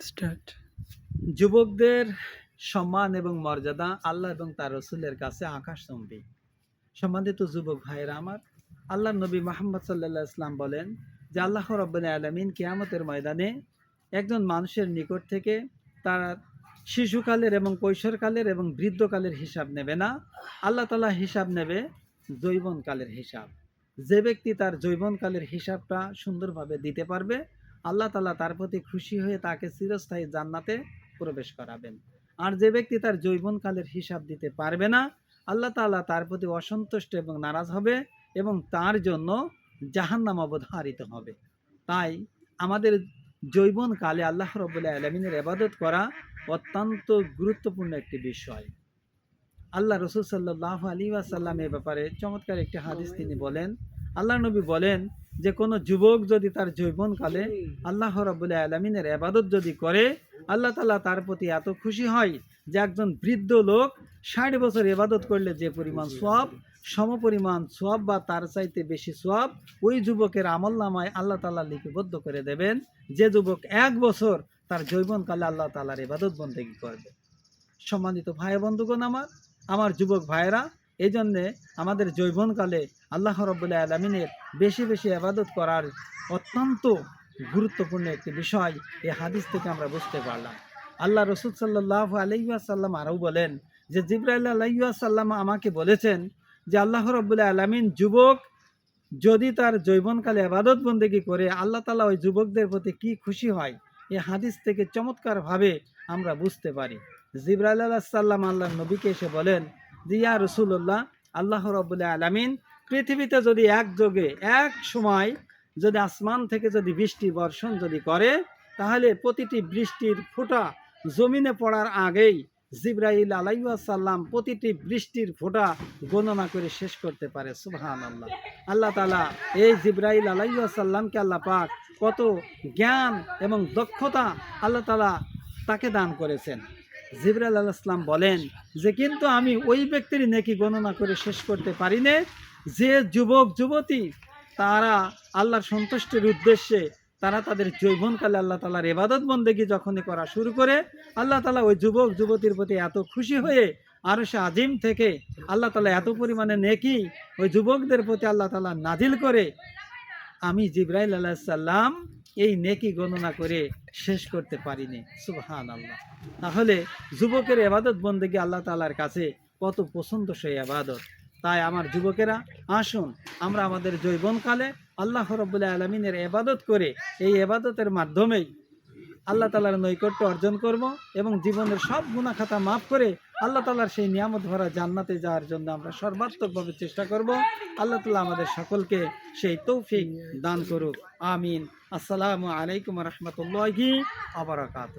Start. যুবকদের সম্মান এবং মর্যাদা আল্লাহ এবং তার রসুলের কাছে আকাশচম্বী। সম্মানিত যুবক ভাইয়েরা আমার আল্লাহ নবী মোহাম্মদ সাল্লাহ ইসলাম বলেন যে, আল্লাহ রব্বুল আলমিন কিয়ামতের ময়দানে একজন মানুষের নিকট থেকে তার শিশুকালের এবং কৈশোরকালের এবং বৃদ্ধকালের হিসাব নেবে না। আল্লাহ তালা হিসাব নেবে জৈবনকালের হিসাব। যে ব্যক্তি তার জৈবনকালের হিসাবটা সুন্দরভাবে দিতে পারবে আল্লাহ তালা তার প্রতি খুশি হয়ে তাকে চিরস্থায়ী জান্নাতে প্রবেশ করাবেন। আর যে ব্যক্তি তার যৌবনকালের হিসাব দিতে পারবে না, আল্লাহ তাআলা তার প্রতি অসন্তুষ্ট এবং নারাজ হবে এবং তার জন্য জাহান্নাম অবধারিত হবে। তাই আমাদের যৌবনকালে আল্লাহ রবুল্লাহ আলমিনের এবাদত করা অত্যন্ত গুরুত্বপূর্ণ একটি বিষয়। আল্লাহ রসুল সাল্লাহ আলী আসাল্লাম এ ব্যাপারে চমৎকার একটি হাদিস তিনি বলেন। আল্লাহ নবী বলেন যে কোনো যুবক যদি তার যৌবনকালে আল্লাহ রবুল্লাহ আলমিনের এবাদত যদি করে আল্লাহ তালা তার প্রতি এত খুশি হয় যে একজন বৃদ্ধ লোক ষাট বছর এবাদত করলে যে পরিমাণ সোয়াব সমপরিমাণ সোয়াব বা তার চাইতে বেশি সোয়াব ওই যুবকের আমল নামায় আল্লাহ তালা লিপিবদ্ধ করে দেবেন। যে যুবক এক বছর তার যৌবনকালে আল্লাহ তালার এবাদত বন্দেগী করবে। সম্মানিত ভাই বন্ধুগণ আমার আমার যুবক ভাইয়েরা এই জন্যে আমাদের যৌবনকালে আল্লাহ রব্বুল্লাহ আলমিনের বেশি বেশি আবাদত করার অত্যন্ত গুরুত্বপূর্ণ একটি বিষয় এই হাদিস থেকে আমরা বুঝতে পারলাম। আল্লাহ রসুল সাল্লাহ আলাইসাল্লাম আরও বলেন যে, জিব্রাইল আলাইসাল্লাম আমাকে বলেছেন যে, আল্লাহ রব্বুল্লাহ আলমিন যুবক যদি তার যৌবনকালে আবাদত বন্দেগী করে, আল্লাহ তালা ওই যুবকদের প্রতি কি খুশি হয়? এই হাদিস থেকে চমৎকারভাবে আমরা বুঝতে পারি। জিব্রাইল আল্লাহ সাল্লাম আল্লাহ নবীকে এসে বলেন যে, ইয়া রসুল্লাহ আল্লাহ রব্বুল্লাহ আলমিন, পৃথিবীতে যদি এক যোগে এক সময় যদি আসমান থেকে যদি বৃষ্টি বর্ষণ যদি করে, তাহলে প্রতিটি বৃষ্টির ফোঁটা জমিনে পড়ার আগেই জিব্রাইল আলাইসাল্লাম প্রতিটি বৃষ্টির ফোঁটা গণনা করে শেষ করতে পারে। সুবহান আল্লাহ আল্লাহ তালা এই জিব্রাইল আলাইসাল্লামকে আল্লাহ পাক কত জ্ঞান এবং দক্ষতা আল্লাহ তালা তাকে দান করেছেন। জিব্রাইল আলাইসলাম বলেন যে, কিন্তু আমি ওই ব্যক্তির নেকি গণনা করে শেষ করতে পারি নে যে যুবক, যুবতী, তারা আল্লাহর সন্তুষ্টির উদ্দেশ্যে, তারা তাদের যৌবনকালে আল্লাহ তালার এবাদত বন্দেগি যখনই করা শুরু করে, আল্লাহ তালা ওই যুবক, যুবতীর প্রতি এত খুশি হয়ে আরও সে আজিম থেকে আল্লাহ তালা এত পরিমাণে নেকি ওই যুবকদের প্রতি আল্লাহ তালা নাজিল করে, আমি জিব্রাইল আল্লাহ সাল্লাম এই নেকি গণনা করে শেষ করতে পারিনি। সুবহান আল্লাহ তাহলে যুবকের এবাদত বন্দেগি আল্লাহ তালার কাছে কত পছন্দ সেই আবাদত তাই আমার যুবকেরা, আসুন আমরা আমাদের জৈবনকালে আল্লাহ রব্বুল্লাহ আলমিনের এবাদত করে এই এবাদতের মাধ্যমেই আল্লাহ তালার নৈকট্য অর্জন করব এবং জীবনের সব গুণাখাতা মাফ করে আল্লাহ তালার সেই নিয়ামত ভরা জান্নাতে যাওয়ার জন্য আমরা সর্বাত্মকভাবে চেষ্টা করব। আল্লাহ তালা আমাদের সকলকে সেই তৌফিক দান করুক। আমিন। আসসালামু আলাইকুম রহমতুল্লাহি আবরাকাত